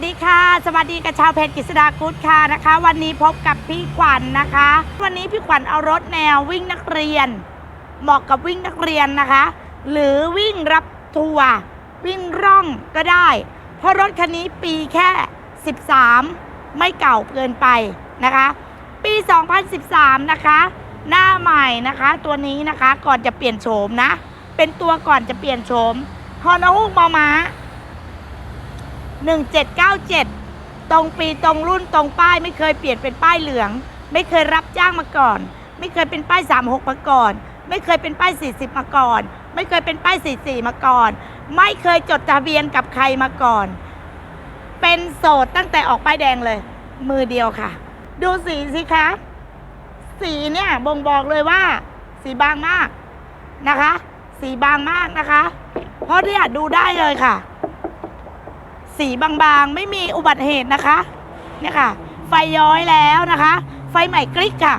สวัสดีกับชาวเพจกฤษดากุ๊ดค่ะนะคะ วันนี้พบกับพี่ขวัญนะคะ วันนี้พี่ขวัญเอารถแนววิ่งนักเรียน เหมาะกับวิ่งนักเรียนนะคะ หรือวิ่งรับทัวร์วิ่งร่องก็ได้ เพราะรถคันนี้ปีแค่ 13 ไม่เก่าเกินไปนะคะ ปี 2013 นะคะ หน้าใหม่นะคะ ตัวนี้นะคะก่อนจะเปลี่ยนโฉมนะ เป็นตัวก่อนจะเปลี่ยนโฉมฮอนฮูกมอม้า 1797 ตรงปีตรงรุ่นตรงป้าย ไม่เคยเปลี่ยนเป็นป้ายเหลือง ไม่เคยรับจ้างมาก่อน ไม่เคยเป็นป้าย 36 มาก่อน ไม่เคยเป็นป้าย 40 มาก่อน ไม่เคยเป็นป้าย 44 มาก่อน ไม่เคยจดทะเบียนกับใครมาก่อน เป็นโสดตั้งแต่ออกป้ายแดงเลย มือเดียวค่ะ ดูสีสิคะ สีเนี่ยบ่งบอกเลยว่า สีบางมากนะคะ สีบางมากนะคะ เพราะเนี่ยดูได้เลยค่ะ สีบางๆ ไม่มีอุบัติเหตุนะคะเนี่ยค่ะ ไฟย้อยแล้วนะคะ ไฟใหม่กริกค่ะ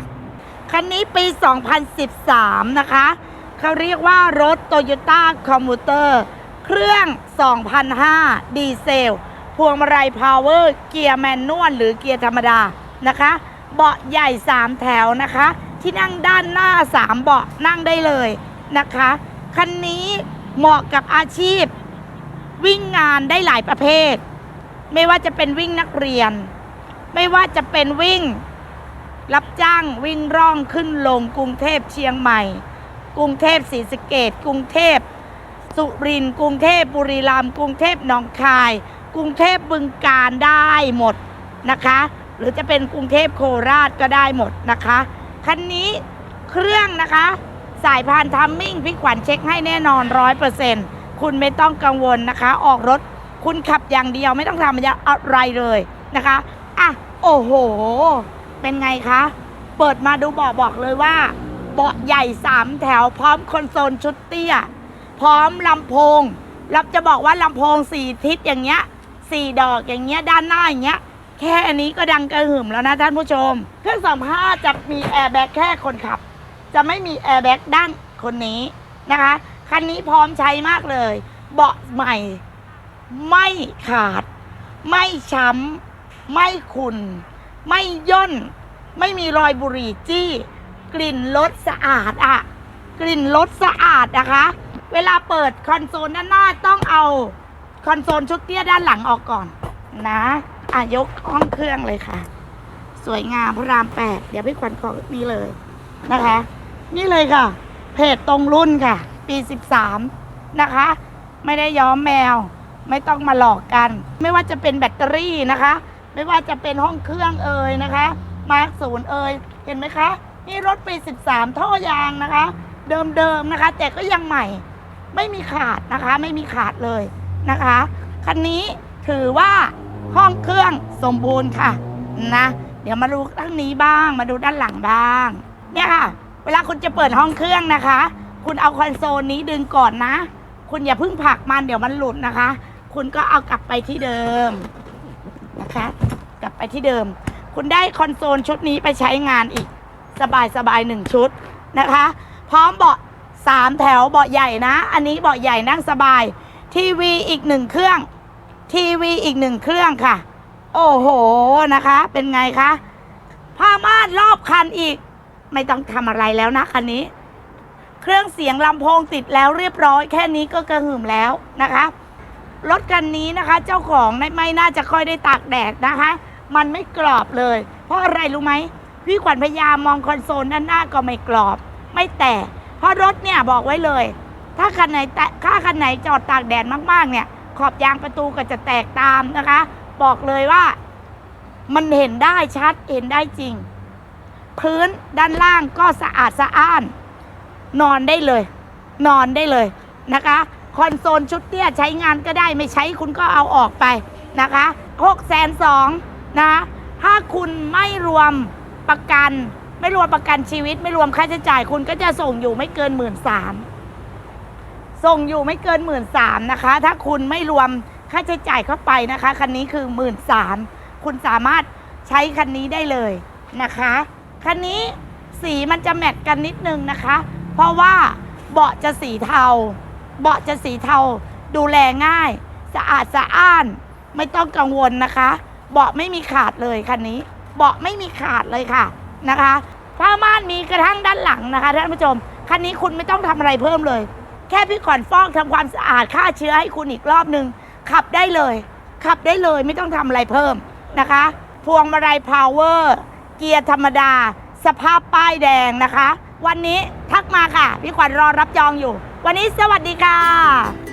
คันนี้ปี 2013 นะคะเขาเรียกว่ารถ Toyota Commuter เครื่อง 2005 ดีเซล พวงมาลัยพาวเวอร์ เกียร์แมนนวลหรือเกียร์ธรรมดานะคะ เบาะใหญ่ 3 แถวนะคะ ที่นั่งด้านหน้า 3 เบาะนั่งได้เลยนะคะ คันนี้เหมาะกับอาชีพ วิ่งงานได้หลายประเภท ไม่ว่าจะเป็นวิ่งนักเรียน ไม่ว่าจะเป็นวิ่ง รับจ้างวิ่งร่องขึ้นลงกรุงเทพเชียงใหม่ กรุงเทพศรีสะเกดกรุงเทพสุรินทร์กรุงเทพบุรีรัมย์กรุงเทพหนองคาย กรุงเทพบึงการได้หมดนะคะ หรือจะเป็นกรุงเทพโคราชก็ได้หมดนะคะคันนี้เครื่องนะคะ สายพานทัมมิ่งพี่ขวัญเช็คให้แน่นอนร้อยเปอร์เซ็นต์ คุณไม่ต้องกังวลนะคะ ออกรถคุณขับอย่างเดียวไม่ต้องทำอะไรเลยนะคะอะโอ้โห เป็นไงคะ เปิดมาดูเบาะบอกเลยว่า เบาะใหญ่สามแถวพร้อมคอนโซลชุดเตี้ย พร้อมลำโพงรับจะบอกว่าลำโพงสี่ทิศอย่างเงี้ยสี่ดอกอย่างเงี้ยด้านหน้าอย่างเงี้ยแค่อันนี้ก็ดังกระหึ่มแล้วนะท่านผู้ชม เครื่องสัมภาษณ์จะมีแอร์แบ็กแค่คนขับ จะไม่มีแอร์แบ็กด้านคนนี้นะคะ คันนี้พร้อมใช้มากเลย เบาะใหม่ ไม่ขาด ไม่ช้ำ ไม่ขุนไม่ย่น ไม่มีรอยบุหรี่จี้ กลิ่นรถสะอาดอะกลิ่นรถสะอาดนะคะ เวลาเปิดคอนโซลด้านหน้าต้องเอาคอนโซลชุดเตี้ยด้านหลังออกก่อนนะอะยกห้องเครื่องเลยค่ะ สวยงามพระรามแปดเดี๋ยวพี่ขวัญขอนี่เลยนะคะ นี่เลยค่ะ เพจตรงรุ่นค่ะ ปี 13 นะคะ ไม่ได้ย้อมแมว ไม่ต้องมาหลอกกัน ไม่ว่าจะเป็นแบตเตอรี่นะคะ ไม่ว่าจะเป็นห้องเครื่องเอ่ยนะคะมาร์คศูนย์เอ่ยเห็นไหมคะ นี่รถปี 13 ท่อยางนะคะ เดิมๆนะคะ แต่ก็ยังใหม่ ไม่มีขาดนะคะ ไม่มีขาดเลยนะคะ คันนี้ถือว่าห้องเครื่องสมบูรณ์ค่ะนะ เดี๋ยวมาดูด้านนี้บ้าง มาดูด้านหลังบ้าง เนี่ยค่ะ เวลาคุณจะเปิดห้องเครื่องนะคะ คุณเอาคอนโซลนี้ดึงก่อนนะ คุณอย่าเพิ่งผลักมันเดี๋ยวมันหลุดนะคะ คุณก็เอากลับไปที่เดิมนะคะ กลับไปที่เดิม คุณได้คอนโซลชุดนี้ไปใช้งานอีก สบายสบายๆหนึ่งชุดนะคะ พร้อมเบาะสามแถวเบาะใหญ่นะ อันนี้เบาะใหญ่นั่งสบาย ทีวีอีกหนึ่งเครื่อง ทีวีอีกหนึ่งเครื่องค่ะ โอ้โหนะคะ เป็นไงคะผ้าม่านรอบคันอีก ไม่ต้องทำอะไรแล้วนะคันนี้ เครื่องเสียงลำโพงติดแล้วเรียบร้อย แค่นี้ก็กระหึ่มแล้วนะคะรถคันนี้นะคะ เจ้าของไม่น่าจะค่อยได้ตากแดดนะคะ มันไม่กรอบเลย เพราะอะไรรู้ไหมพี่ขวัญพยายามมองคอนโซลด้านหน้าก็ไม่กรอบ ไม่แตกเพราะรถเนี่ยบอกไว้เลย ถ้าคันไหนแตะถ้าคันไหนจอดตากแดดมากๆ เนี่ย ขอบยางประตูก็จะแตกตามนะคะ บอกเลยว่า มันเห็นได้ชัดเห็นได้จริง พื้นด้านล่างก็สะอาดสะอ้าน นอนได้เลย นอนได้เลยนะคะ คอนโซลชุดเตี้ยใช้งานก็ได้ไม่ใช้คุณก็เอาออกไปนะคะหกแสนสองนะถ้าคุณไม่รวมประกัน ไม่รวมประกันชีวิต ไม่รวมค่าใช้จ่าย คุณก็จะส่งอยู่ไม่เกินหมื่นสามส่งอยู่ไม่เกินหมื่นสามนะคะ ถ้าคุณไม่รวมค่าใช้จ่ายเข้าไปนะคะ คันนี้คือหมื่นสามคุณสามารถใช้คันนี้ได้เลยนะคะ คันนี้สีมันจะแมทกันนิดนึงนะคะ ราะว่าเบาะจะสีเทา เบาะจะสีเทา ดูแลง่าย สะอาดสะอ้าน ไม่ต้องกังวลนะคะ เบาะไม่มีขาดเลยคันนี้ เบาะไม่มีขาดเลยค่ะนะคะผ้าม่านมีกระทั่งด้านหลังนะคะท่านผู้ชม คันนี้คุณไม่ต้องทำอะไรเพิ่มเลย แค่พี่ก่อนฟอกทำความสะอาดฆ่าเชื้อให้คุณอีกรอบหนึ่งขับได้เลย ขับได้เลยไม่ต้องทำอะไรเพิ่มนะคะ พวงมาลัยพาวเวอร์ เกียร์ธรรมดา สภาพป้ายแดงนะคะ วันนี้ทักมาค่ะ พี่ขวัญรอรับจองอยู่ วันนี้สวัสดีค่ะ